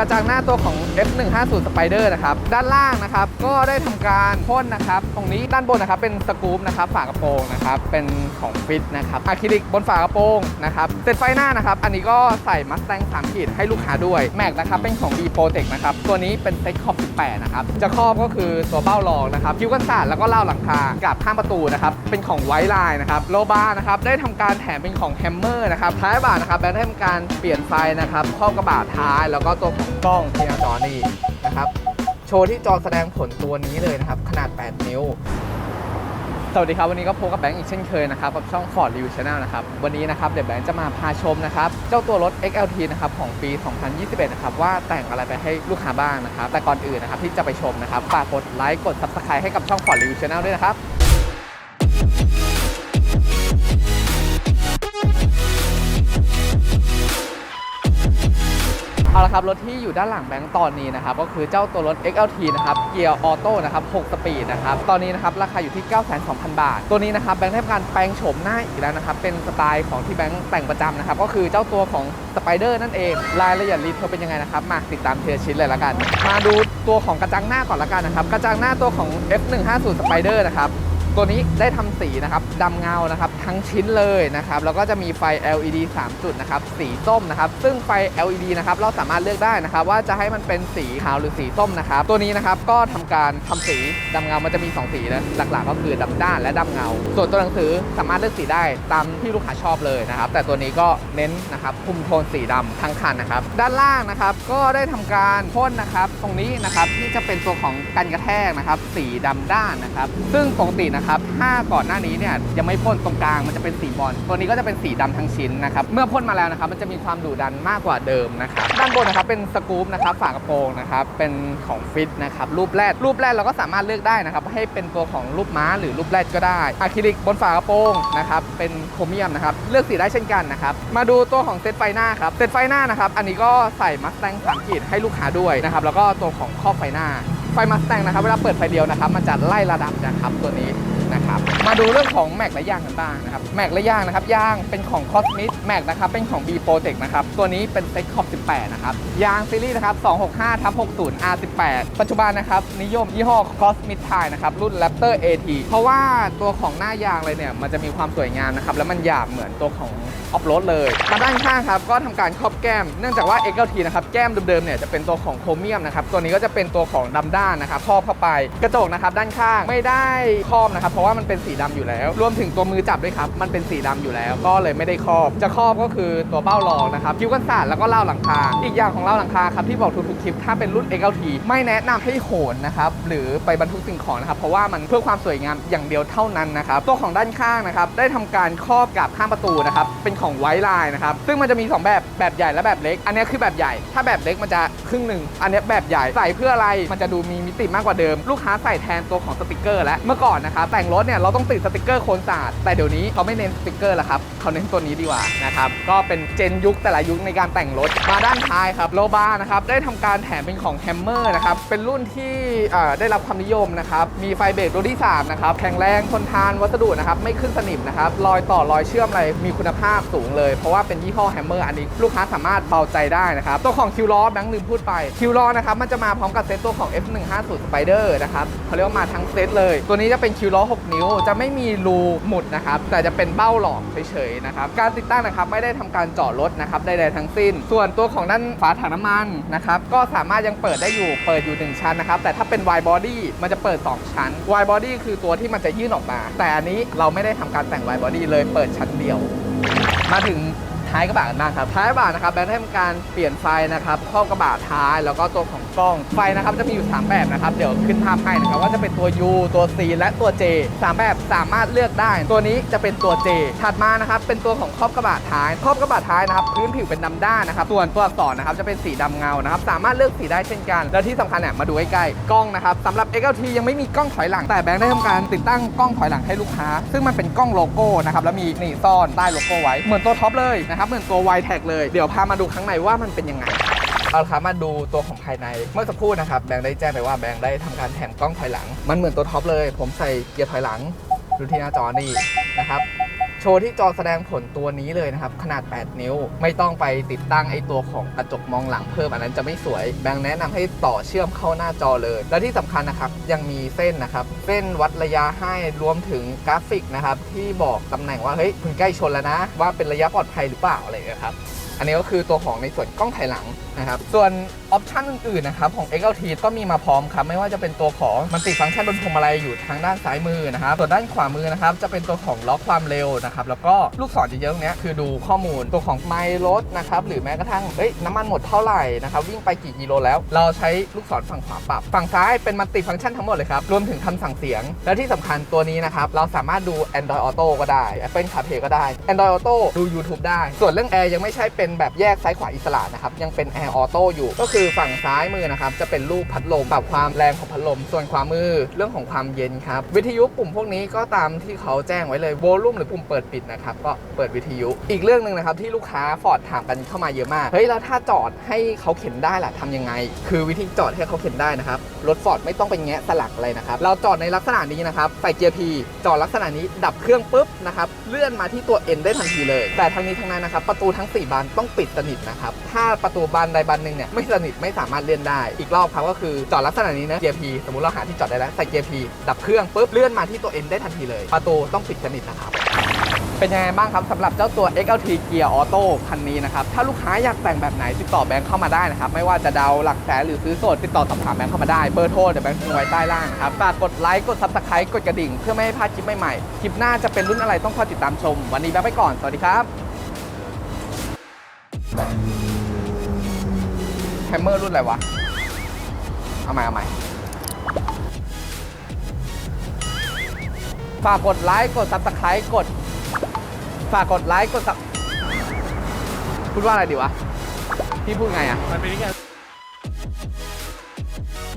กระจังหน้าตัวของ F150 Spider นะครับ ด้านล่างนะครับ ก็ได้ทำการพ่นนะครับ ตรงนี้ด้านบนนะครับเป็นสกู๊ปนะครับฝากระโปรงนะครับ เป็นของฟิตนะครับอะคริลิกบนฝากระโปรงนะครับเซตไฟหน้านะครับ อันนี้ก็ใส่มัสแตง3ขีดให้ลูกค้าด้วย แม็กนะครับเป็นของ B Protect นะครับ ตัวนี้เป็นเซ็ตขอบ 18 นะครับ จะครอบก็คือตัวเบ้ารองนะครับคิ้วกันศาสตร์แล้วก็เล่าหลังคากับข้างประตูนะครับ เป็นของไวท์ไลน์นะครับ โลบาร์นะครับ ได้ทำการแถมเป็นของแฮมเมอร์นะครับ ท้ายบาทนะครับแบงค์ได้ทำการเปลี่ยนไฟนะครับ ครอบกระบะท้ายแล้วก็ตัวของกล้องเที่หน้าจอนี่นะครับ โชว์ที่จอแสดงผลตัวนี้เลยนะครับ ขนาด 8 นิ้ว สวัสดีครับ วันนี้ก็พบกับแบงค์อีกเช่นเคยนะครับ กับช่อง Ford Review Channel นะครับ วันนี้นะครับ เดี๋ยวแบงค์จะมาพาชมนะครับ เจ้าตัวรถ XLT นะครับ ของปี 2021 นะครับ ว่าแต่งอะไรไปให้ลูกค้าบ้างนะครับ แต่ก่อนอื่นนะครับที่จะไปชมนะครับฝากกดไลค์กด Subscribe ให้กับช่อง Ford Review Channel ด้วยนะครับ เอาละครับรถที่อยู่ด้านหลังแบงค์ตอนนี้นะครับก็คือเจ้าตัวรถ XLT นะครับเกียร์ออโต้นะครับ6สปีดนะครับตอนนี้นะครับราคาอยู่ที่ 9,200 บาท ตัวนี้นะครับแบงค์ได้ทำการแปลงโฉมหน้าอีกแล้วนะครับเป็นสไตล์ของที่แบงค์แต่งประจำนะครับก็คือเจ้าตัวของสไปเดอร์นั่นเอง รายละเอียดรีเทลเป็นยังไงนะครับมาติดตามเทียชิ้นเลยละกัน มาดูตัวของกระจังหน้าก่อนละกันนะครับกระจังหน้าตัวของ F150 Spider นะครับ ตัวนี้ได้ทำสีนะครับดำเงานะครับทั้งชิ้นเลยนะครับแล้วก็จะมีไฟ LED 3 จุดนะครับสีส้มนะครับซึ่งไฟ LED นะครับเราสามารถเลือกได้นะครับว่าจะให้มันเป็นสีขาวหรือสีส้มนะครับตัวนี้นะครับก็ทำการทำสีดำเงามันจะมี 2 สีนะหลักๆ ก็คือดำด้านและดำเงา ส่วนตัวหนังสือสามารถเลือกสีได้ตามที่ลูกค้าชอบเลยนะครับแต่ตัวนี้ก็เน้นนะครับคุมโทนสีดำทั้งคันนะครับด้านล่างนะครับก็ได้ทำการพ่นนะครับตรงนี้นะครับที่จะเป็นตัวของกันกระแทกนะครับสีดำด้านนะครับ ซึ่งปกตินะครับถ้าก่อนหน้านี้เนี่ยยังไม่พ่นตรงกลางมันจะเป็นสีบอลตัวนี้ก็จะเป็นสีดำทั้งชิ้นนะครับเมื่อพ่นมาแล้วนะครับมันจะมีความดุดันมากกว่าเดิมนะครับด้านบนนะครับเป็นสกู๊ปนะครับฝากระโปรงนะครับเป็นของฟิตนะครับรูปแรกรูปแรกเราก็สามารถเลือกได้นะครับให้เป็นตัวของรูปม้าหรือรูปแรกก็ได้อะคริลิกบนฝากระโปรงนะครับเป็นโครเมียมนะครับเลือกสีได้เช่นกันนะครับมาดูตัวของเซตไฟหน้าครับเซตไฟหน้านะครับอันนี้ก็ใส่มัสแตงสามขีดให้ลูกค้าด้วยนะครับแล้วก็ตัวของครอบไฟหน้าไฟมัสแตงนะครับเวลาเปิดไฟเดียวนะครับมันจะไล่ระดับนะครับตัวนี้ ครับ มาดูเรื่องของแม็กและยางกันบ้างนะครับ แม็กและยางนะครับ ยางเป็นของ Cosmit แม็กนะครับ เป็นของ B Protect นะครับ ตัวนี้เป็นเซ็ตขอบ 18 นะครับ ยางซีรีส์นะครับ 265ทับ60 R18 ปัจจุบันนะครับ นิยมยี่ห้อ Cosmit t i นะครับ รุ่น Raptor AT เพราะว่าตัวของหน้ายางเลยเนี่ย มันจะมีความสวยงามนะครับ แล้วมันหยาบเหมือนตัวของออฟโรดเลย มาด้านข้างครับก็ทำการครอบแก้ม เนื่องจากว่า XLT นะครับแก้มเดิมๆเนี่ยจะเป็นตัวของโครเมียมนะครับ ตัวนี้ก็จะเป็นตัวของดำด้านนะครับครอบเข้าไป กระจกนะครับด้านข้างไม่ได้ครอบนะครับ เพราะว่ามันเป็นสีดำอยู่แล้ว รวมถึงตัวมือจับด้วยครับ มันเป็นสีดำอยู่แล้ว ก็เลยไม่ได้ครอบ จะครอบก็คือตัวเบ้ารองนะครับคิ้วกันศาสตร์แล้วก็เล่าหลังคา อีกอย่างของเล่าหลังคาครับที่บอกทุกๆคลิปถ้าเป็นรุ่น XLT ไม่แนะนำให้โหนนะครับหรือไปบรรทุกสิ่งของนะครับเพราะว่ามันเพื่อความสวยงามอย่างเดียวเท่านั้นนะครับตัวของด้านข้างนะครับได้ทำการครอบกับข้างประตูนะครับเป็นของไวท์ไลน์นะครับซึ่งมันจะมี 2 แบบแบบใหญ่และแบบเล็ก อันนี้คือแบบใหญ่ ถ้าแบบเล็กมันจะครึ่งหนึ่งอันนี้แบบใหญ่ใส่เพื่ออะไรมันจะดูมีมิติมากกว่าเดิม ลูกค้าใส่แทนตัวของสติกเกอร์และเมื่อก่อนนะครับแต่งรถเนี่ยเราต้องติดสติกเกอร์โคนศาสาดแต่เดี๋ยวนี้เขาไม่เน้นสติกเกอร์แล้วครับเขาเน้นตัวนี้ดีกว่านะครับก็เป็นเจนยุคแต่ละยุคในการแต่งรถมาด้านท้ายครับโลบาร์นะครับได้ทำการแถมเป็นของแฮมเมอร์นะครับเป็นรุ่นที่ได้รับความนิยมนะครับมีไฟเบรกรุ่นที่สามนะครับแข็งแรงทนทานวัสดุนะครับไม่ขึ้นสนิมนะครับรอยต่อรอยเชื่อมอะไรมีคุณภาพสูงเลย เพราะว่าเป็นยี่ห้อแฮมเมอร์อันนี้ลูกค้าสามารถเบาใจได้นะครับตัวของคิวล้อแบงค์ลืมพูดไปคิวล้อนะครับมันจะมาพร้อมกับเซตตัวของ F150 Spider นะครับเขาเรียกว่ามาทั้งเซตเลย ตัวนี้จะเป็นคิวล้อ 6 นิ้วจะไม่มีรูหมุดนะครับ แต่จะเป็นเบ้าหลอกเฉยๆนะครับ การติดตั้งนะครับไม่ได้ทำการเจาะรถนะครับใดๆทั้งสิ้น ส่วนตัวของด้านฝาถังน้ำมันนะครับก็สามารถยังเปิดได้อยู่เปิดอยู่ 1 ชั้นนะครับ แต่ถ้าเป็น wide body มันจะเปิด 2 ชั้น wide body คือตัวที่มันจะยื่นออกมา แต่อันนี้เราไม่ได้ทำการแต่ง wide body เลยเปิดชั้นเดียว มาถึง ท้ายกระบะกันบ้างครับ ท้ายกระบะนะครับแบงค์ได้ทำการเปลี่ยนไฟนะครับครอบกระบะท้ายแล้วก็ตัวของกล้อง ไฟนะครับจะมีอยู่ 3 แบบนะครับ เดี๋ยวขึ้นภาพให้นะครับว่าจะเป็นตัว U ตัว C และตัว J สามแบบสามารถเลือกได้ ตัวนี้จะเป็นตัว J ถัดมานะครับเป็นตัวของครอบกระบะท้ายครอบกระบะท้ายนะครับพื้นผิวเป็นดำด้านนะครับส่วนตัวอักษรนะครับจะเป็นสีดำเงานะครับสามารถเลือกสีได้เช่นกัน แล้วที่สำคัญเนี่ยมาดูใกล้ๆกล้องนะครับสำหรับ XLT ยังไม่มีกล้องถอยหลังแต่แบงค์ได้ทำการติดตั้งกล้องถอยหลังให้ลูกค้า ซึ่งมันเป็นกล้องโลโก้นะครับแล้วมีนี่ซ่อนใต้โลโก้ไว้เหมือนตัวท็อปเลยนะครับเหมือนตัว y t a g เลยเดี๋ยวพามาดูข้างในว่ามันเป็นยังไงเอาละครับมาดูตัวของภายในเมื่อสักครู่นะครับแบงค์ได้แจ้งไปว่าแบงค์ได้ทำการแถมกล้องถอยหลัง มันเหมือนตัวท็อปเลย ผมใส่เกียร์ถอยหลังดูที่หน้าจอนี่นะครับ โชว์ที่จอแสดงผลตัวนี้เลยนะครับ ขนาด 8 นิ้ว ไม่ต้องไปติดตั้งไอตัวของกระจกมองหลังเพิ่มอันนั้นจะไม่สวย แบงค์แนะนำให้ต่อเชื่อมเข้าหน้าจอเลย และที่สำคัญนะครับ ยังมีเส้นนะครับ เส้นวัดระยะให้รวมถึงกราฟิกนะครับ ที่บอกตำแหน่งว่าเฮ้ยคุณใกล้ชนแล้วนะ ว่าเป็นระยะปลอดภัยหรือเปล่าอะไรอย่างเงี้ยครับอันนี้ก็คือตัวของในส่วนกล้องถ่ายหลังนะครับ ส่วนออปชันอื่นๆนะครับของ XLT ก็มีมาพร้อมครับไม่ว่าจะเป็นตัวของมันติฟังก์ชันบนพวงมาลัยอยู่ทางด้านซ้ายมือนะครับส่วนด้านขวามือนะครับจะเป็นตัวของล็อกความเร็วนะครับแล้วก็ลูกศรเยอะๆตรงเนี้ยคือดูข้อมูลตัวของไมล์รถนะครับหรือแม้กระทั่งเฮ้ยน้ำมันหมดเท่าไหร่นะครับวิ่งไปกี่กิโลแล้ว เราใช้ลูกศรฝั่งขวาปรับ ฝั่งซ้ายเป็นมันติฟังก์ชันทั้งหมดเลยครับรวมถึงคำสั่งเสียง และที่สำคัญตัวนี้นะครับเราสามารถดู Android Auto ก็ได้ Apple CarPlay ก็ได้ Android Auto ดู YouTube ได้ ส่วนเรื่องแอร์ยังไม่ใช่เป็นแบบแยกซ้ายขวาอิสระนะครับยังเป็น Air Auto อยู่ก็คืือฝั่งซ้ายมือนะครับจะเป็นรูปพัดลมปรับความแรงของพัดลม ส่วนขวามือเรื่องของความเย็นครับวิทยุปุ่มพวกนี้ก็ตามที่เขาแจ้งไว้เลยโวลูมหรือปุ่มเปิดปิดนะครับก็เปิดวิทยุ อีกเรื่องหนึ่งนะครับที่ลูกค้าฟอร์ดถามกันเข้ามาเยอะมากเฮ้ยแล้วถ้าจอดให้เขาเข็นได้ล่ะทำยังไง คือวิธีจอดให้เขาเข็นได้นะครับรถฟอร์ดไม่ต้องไปแงะสลักอะไรนะครับเราจอดในลักษณะนี้นะครับใส่เกียร์ P จอดลักษณะนี้ดับเครื่องปุ๊บนะครับ เลื่อนมาที่ตัว N ได้ทันทีเลย แต่ทั้งนี้ทั้งนั้นนะครับประตูทั้ง 4 บานต้องปิดสนิทนะครับ ถ้าประตูบานใดบานหนึ่งเนี่ยไม่สนิทไม่สามารถเลื่อนได้ อีกรอบครับก็คือจอดลักษณะนี้นะ JP สมมติเราหาที่จอดได้แล้วใส่ JP ดับเครื่องปุ๊บเลื่อนมาที่ตัว N ได้ทันทีเลย ประตูต้องปิดสนิทนะครับ เป็นยังไงบ้างครับสำหรับเจ้าตัว XLT Gear Auto คันนี้นะครับ ถ้าลูกค้าอยากแต่งแบบไหนติดต่อแบงค์เข้ามาได้นะครับ ไม่ว่าจะเดาหลักแสนหรือซื้อสดติดต่อสอบถามแบงค์เข้ามาได้ เบอร์โทรเดี๋ยวแบงค์ทิ้งไว้ใต้ล่างครับฝากกดไลค์กด Subscribe กดกระดิ่งเพื่อไม่ให้พลาดคลิปใหม่ๆคลิปหน้าจะเป็นรุ่นอะไรต้องคอยติดตามชม วันนี้แบงค์ไปก่อนสวัสดีครับแฮมเมอร์รุ่นอะไรวะเอาใหม่เอาใหม่ฝากกดไลค์กด Subscribe กด ฝากกดไลค์กดสับพูดว่าอะไรดีวะ พี่พูดไงอะมันเป็นที่